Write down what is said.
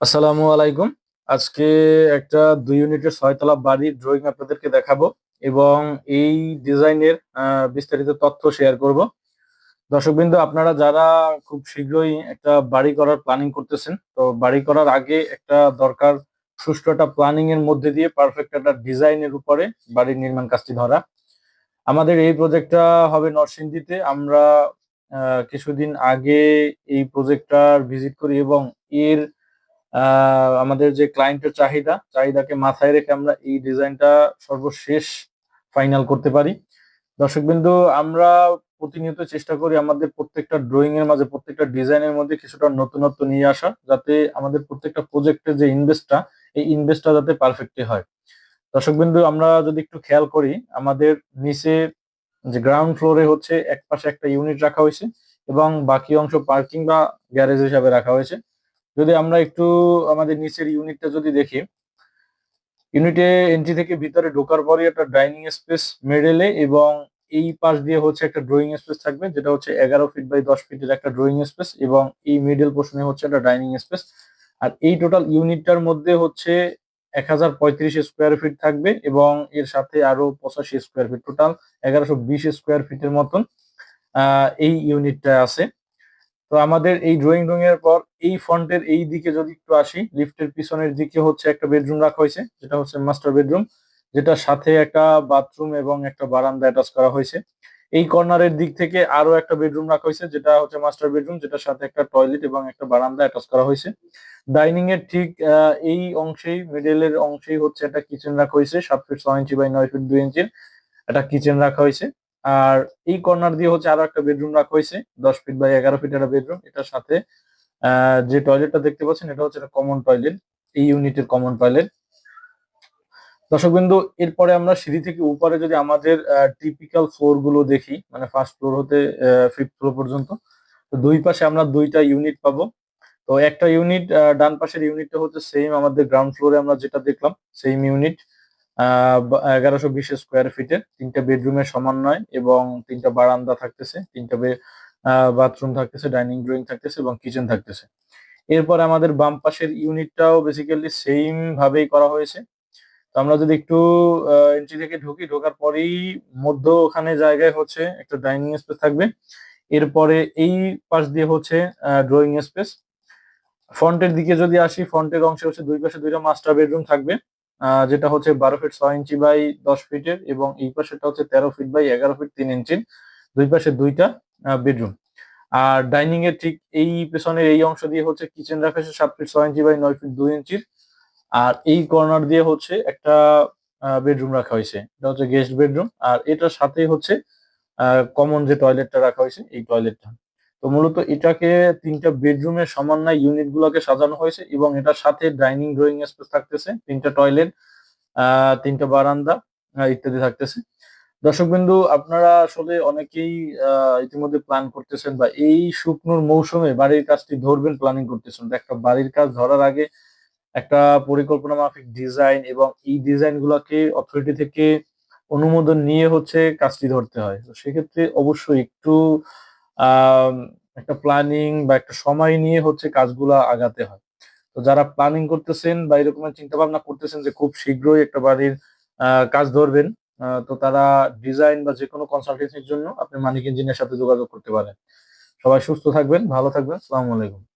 আসসালামু আলাইকুম। আজকে একটা দুই ইউনিটের ছয়তলা বাড়ির ড্রয়িং আপনাদেরকে দেখাবো এবং এই ডিজাইনের বিস্তারিত তথ্য শেয়ার করব। দর্শকবৃন্দ, আপনারা যারা খুব শীঘ্রই একটা বাড়ি করার প্ল্যানিং করতেছেন, তো বাড়ি করার আগে একটা দরকার সুষ্ঠু একটা প্ল্যানিং এর মধ্যে দিয়ে পারফেক্ট একটা ডিজাইনের উপরে বাড়ির নির্মাণ কাজটি ধরা। আমাদের এই প্রজেক্টটা হবে নরসিংদীতে। আমরা কিছুদিন আগে এই প্রজেক্টটার ভিজিট করি এবং এর আমাদের যে ক্লায়েন্টের চাহিদা, চাহিদাকে মাথায় রেখে আমরা এই ডিজাইনটা সর্বশেষ ফাইনাল করতে পারি। দর্শকবিন্দু, আমরা প্রতিনিয়ত চেষ্টা করি আমাদের প্রত্যেকটা ড্রয়িং এর মাঝে, প্রত্যেকটা ডিজাইনের মধ্যে কিছুটা নতুনত্ব নিয়ে আসা যাতে আমাদের প্রত্যেকটা প্রজেক্টের যে ইনভেস্টটা এই ইনভেস্টটা যাতে পারফেক্টলি হয়। দর্শকবিন্দু, আমরা যদি একটু খেয়াল করি, আমাদের নিচে যে গ্রাউন্ড ফ্লোরে হচ্ছে এক পাশে একটা ইউনিট রাখা হয়েছে এবং বাকি অংশ পার্কিং বা গ্যারেজ হিসাবে রাখা হয়েছে। যদি আমরা একটু আমাদের নিচের ইউনিটটা যদি দেখি ইউনিটে এন্ট্রি থেকে ভিতরে ঢোকার পরে একটা ডাইনিং স্পেস মেডেলে এবং এই পাশ দিয়ে হচ্ছে একটা ড্রয়িং স্পেস থাকবে, যেটা হচ্ছে এগারো ফিট বাই দশ ফিটের একটা ড্রয়িং স্পেস এবং এই মিডল পোর্শনে হচ্ছে একটা ডাইনিং স্পেস আর এই টোটাল ইউনিটটার মধ্যে হচ্ছে এক হাজার পঁয়ত্রিশ স্কোয়ার ফিট থাকবে এবং এর সাথে আরও পঁচাশি স্কোয়ার ফিট টোটাল এগারোশো বিশ স্কোয়ার ফিটের মতন এই ইউনিটটা আছে। তো আমাদের এই ড্রয়িং রুম এর পর এই ফ্রন্টের এই দিকে যদি একটু আসি লিফটের পিছনের দিকে হচ্ছে একটা বেডরুম রাখা হয়েছে, যেটা হচ্ছে মাস্টার বেডরুম যেটার সাথে একটা বাথরুম এবং একটা বারান্দা অ্যাটাচ করা হয়েছে। এই কর্নারের দিক থেকে আরও একটা বেডরুম রাখা হয়েছে, যেটা হচ্ছে মাস্টার বেডরুম যেটার সাথে একটা টয়লেট এবং একটা বারান্দা অ্যাটাচ করা হয়েছে। ডাইনিং এর ঠিক এই অংশেই মিডলের অংশেই হচ্ছে একটা কিচেন রাখা হয়েছে, সাত ফিট ছয় ইঞ্চি বাই নয় ফিট দুই ইঞ্চির একটা কিচেন রাখা হয়েছে। আর এই কর্নার দিয়ে হচ্ছে আরও একটা বেডরুম রাখা হয়েছে, দশ ফিট বাই এগারো ফিট একটা বেডরুম এটার সাথে যে টয়লেটটা দেখতে পাচ্ছেন, এটা হচ্ছে কমন টয়লেট এই ইউনিটের কমন টয়লেট দর্শকবিন্দু, এরপরে আমরা সিঁড়ি থেকে উপরে যদি আমাদের টিপিক্যাল ফ্লোরগুলো দেখি মানে ফার্স্ট ফ্লোর হতে ফিফথ ফ্লোর পর্যন্ত, তো দুই পাশে আমরা দুইটা ইউনিট পাবো। তো একটা ইউনিট ডান পাশের ইউনিটটা হচ্ছে সেম আমাদের গ্রাউন্ড ফ্লোরে আমরা যেটা দেখলাম সেম ইউনিট এগারোশো বিশ স্কোয়ার ফিটের তিনটা বেডরুমের সমন্বয় এবং তিনটা বারান্দা থাকতেছে, তিনটা বাথরুম থাকতেছে ডাইনিং ড্রয়িং থাকতেছে এবং কিচেন থাকতেছে। এরপর আমাদের বাম পাশের ইউনিটটাও বেসিক্যালি সেম ভাবেই করা হয়েছে। তো আমরা যদি একটু এন্ট্রি থেকে ঢুকি, ঢোকার পরেই মধ্য ওখানে জায়গায় হচ্ছে একটা ডাইনিং স্পেস থাকবে। এরপরে এই পাশ দিয়ে হচ্ছে ড্রয়িং স্পেস ফ্রন্টের দিকে যদি আসি ফ্রন্টের অংশে হচ্ছে দুই পাশে দুইটা মাস্টার বেডরুম থাকবে। যেটা হচ্ছে বারো ফিট ছয় ইঞ্চি বাই দশ ফিটের এবং এই পাশেটা হচ্ছে তেরো ফিট বাই এগারো ফিট তিন ইঞ্চির দুই পাশে দুইটা বেডরুম আর ডাইনিং এর ঠিক এই পেছনের এই অংশ দিয়ে হচ্ছে কিচেন রাখা হয়েছে সাত ফিট ছয় ইঞ্চি বাই নয় ফিট দুই ইঞ্চির আর এই কর্নার দিয়ে হচ্ছে একটা বেডরুম রাখা হয়েছে। এটা হচ্ছে গেস্ট বেডরুম আর এটার সাথেই হচ্ছে কমন যে টয়লেটটা রাখা হয়েছে, এই টয়লেটটা তো মূলত এটাকে তিনটা বেডরুমের সমন্বয় ইউনিট গুলোকে সাজানো হয়েছে এবং এটার সাথে ডাইনিং ড্রয়িং স্পেস থাকতেছে, তিনটা টয়লেট তিনটা বারান্দা ইত্যাদি থাকতেছে। দর্শকবিন্দু আপনারা আসলে অনেকেই ইতিমধ্যে প্ল্যান করতেছেন বা এই শুকনোর মৌসুমে বাড়ির কাজটি ধরবেন প্ল্যানিং করতেছেন। একটা বাড়ির কাজ ধরার আগে একটা পরিকল্পনা মাফিক ডিজাইন এবং এই ডিজাইন গুলাকে অথরিটি থেকে অনুমোদন নিয়ে হচ্ছে কাজটি ধরতে হয়। তো সেক্ষেত্রে অবশ্যই একটু একটা প্ল্যানিং বা একটা সময় নিয়ে হচ্ছে কাজগুলা আগাতে হয়। তো যারা প্ল্যানিং করতেছেন বা এরকম চিন্তা ভাবনা করতেছেন যে খুব শীঘ্রই একটা বাড়ির কাজ ধরবেন তো তারা ডিজাইন বা যে কোনো কনসালটেন্সির জন্য আপনি মানিক ইঞ্জিনিয়ার সাথে যোগাযোগ করতে পারেন। সবাই সুস্থ থাকবেন, ভালো থাকবেন আলাইকুম।